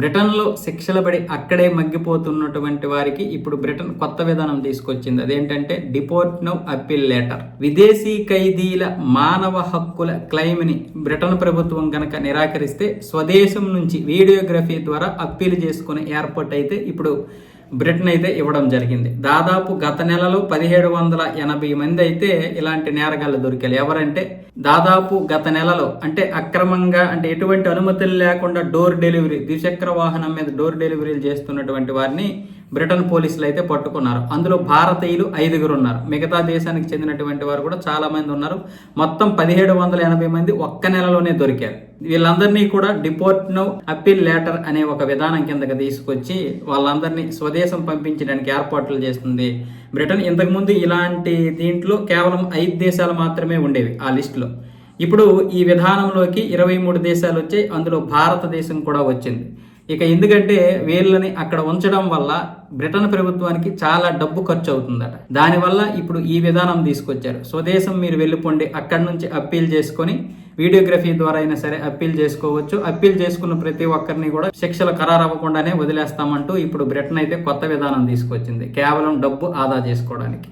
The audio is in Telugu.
బ్రిటన్లో శిక్షలు పడి అక్కడే మగ్గిపోతున్నటువంటి వారికి ఇప్పుడు బ్రిటన్ కొత్త విధానం తీసుకొచ్చింది. అదేంటంటే డిపోర్ట్ నౌ అప్పీల్ లెటర్. విదేశీ ఖైదీల మానవ హక్కుల క్లెయిమ్ని బ్రిటన్ ప్రభుత్వం కనుక నిరాకరిస్తే స్వదేశం నుంచి వీడియోగ్రఫీ ద్వారా అప్పీల్ చేసుకునే ఏర్పాటు అయితే ఇప్పుడు బ్రిటన్ అయితే ఇవ్వడం జరిగింది. దాదాపు గత నెలలో పదిహేడు వందల ఎనభై మంది అయితే ఇలాంటి నేరగాళ్ళు దొరికారు. ఎవరంటే దాదాపు గత నెలలో అంటే అక్రమంగా అంటే ఎటువంటి అనుమతులు లేకుండా డోర్ డెలివరీ ద్విచక్ర వాహనం మీద డోర్ డెలివరీలు చేస్తున్నటువంటి వారిని బ్రిటన్ పోలీసులు అయితే పట్టుకున్నారు. అందులో భారతీయులు ఐదుగురు ఉన్నారు. మిగతా దేశానికి చెందినటువంటి వారు కూడా చాలా మంది ఉన్నారు. మొత్తం పదిహేడు వందల ఎనభై మంది ఒక్క నెలలోనే దొరికారు. వీళ్ళందరినీ కూడా డిపోర్ట్ నౌ అప్పీల్ లెటర్ అనే ఒక విధానం కిందకి తీసుకొచ్చి వాళ్ళందరినీ స్వదేశం పంపించడానికి ఏర్పాట్లు చేస్తుంది. బ్రిటన్ ఇంతకుముందు ఇలాంటి దీంట్లో కేవలం ఐదు దేశాలు మాత్రమే ఉండేవి ఆ లిస్టులో. ఇప్పుడు ఈ విధానంలోకి ఇరవై మూడు దేశాలు వచ్చాయి. అందులో భారతదేశం కూడా వచ్చింది. ఇక ఎందుకంటే వీళ్ళని అక్కడ ఉంచడం వల్ల బ్రిటన్ ప్రభుత్వానికి చాలా డబ్బు ఖర్చు అవుతుందట. దానివల్ల ఇప్పుడు ఈ విధానం తీసుకొచ్చారు. స్వదేశం మీరు వెళ్ళిపోండి అక్కడి నుంచి అప్పీల్ చేసుకొని వీడియోగ్రఫీ ద్వారా అయినా సరే అప్పీల్ చేసుకోవచ్చు. అప్పీల్ చేసుకున్న ప్రతి ఒక్కరిని కూడా శిక్షలు ఖరారు అవ్వకుండానే వదిలేస్తామంటూ ఇప్పుడు బ్రిటన్ అయితే కొత్త విధానం తీసుకొచ్చింది. కేవలం డబ్బు ఆదా చేసుకోవడానికి.